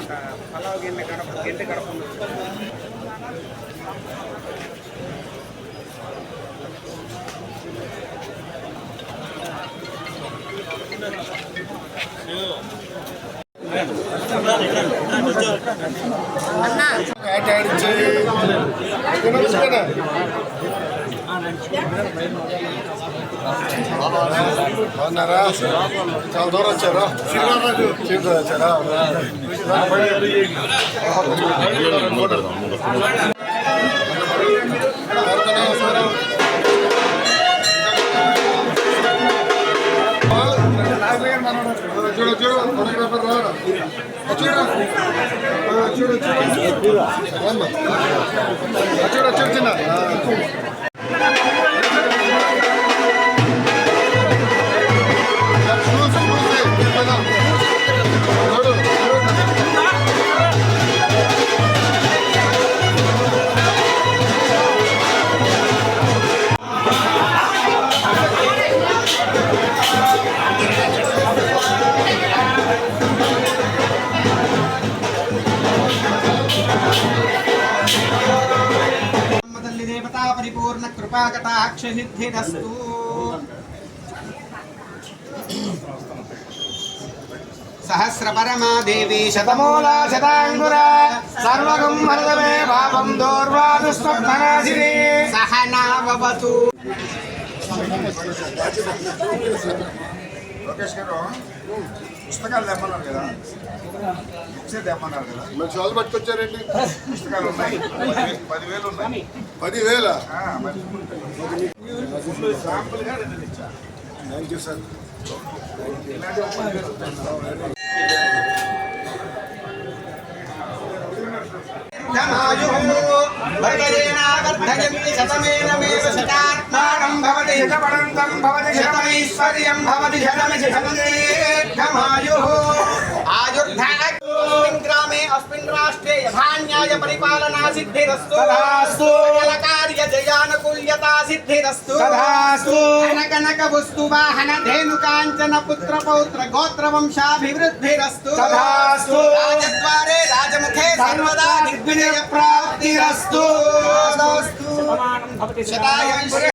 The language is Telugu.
ఒక పలావ్ గిన్నె గడప గింట గడప ఆట ఆడించి బాగున్నారా? చాలా దూరం వచ్చారా? సీట్లు వచ్చారా ఎవరికైనా వస్తారా? చూడు చూడు ఫోటోగ్రాఫర్ రావడం చూడు చూడు చూడు చూడు చూడు చిన్న షూస్ చూడు తల్లి దేవతా పరిపూర్ణ కృపాకటాక్ష సిద్ధిరస్తు సహస్ర పరమా దేవి శతమూల శతాంగుర సర్వగం వరదమే పాపం దౌర్వాదుస్వప్ననాశిని. సహనావతు. లోకేష్ గారు పుస్తకాలు తెమ్మన్నారు కదా. బుక్స్ తెమ్మన్నారు కదా. మరి చాలు పట్టుకొచ్చారండి. పుస్తకాలు ఉన్నాయి. పదివే- పదివేలు ఉన్నాయి. పదివేల? ఇచ్చా థ్యాంక్ యూ సార్. వర్ధయంతి శతమేనమేవ శతాత్మానం భవతి శతపడంతం భవతి శతమైశ్వర్యం భవతి శతమితి శతదీర్ఘమాయుః ఆయుర్ధాస్మిన్ గ్రామే అస్మిన్ రాష్ట్రే యథాన్యాయ పరిపాలనా సిద్ధిరస్తు. తదాస్తు. సకల కార్య జయానుకూల్యతా సిద్ధిరస్తు. తదాస్తు. కనక వస్తు వాహన ధేను కాంచన పుత్ర పౌత్ర గోత్ర వంశాభివృద్ధిరస్తు. తదాస్తు. రాజద్వారే రాజముఖే సర్వదా దిగ్విజయ ప్రాప్తిరస్తు. శతాయుష్య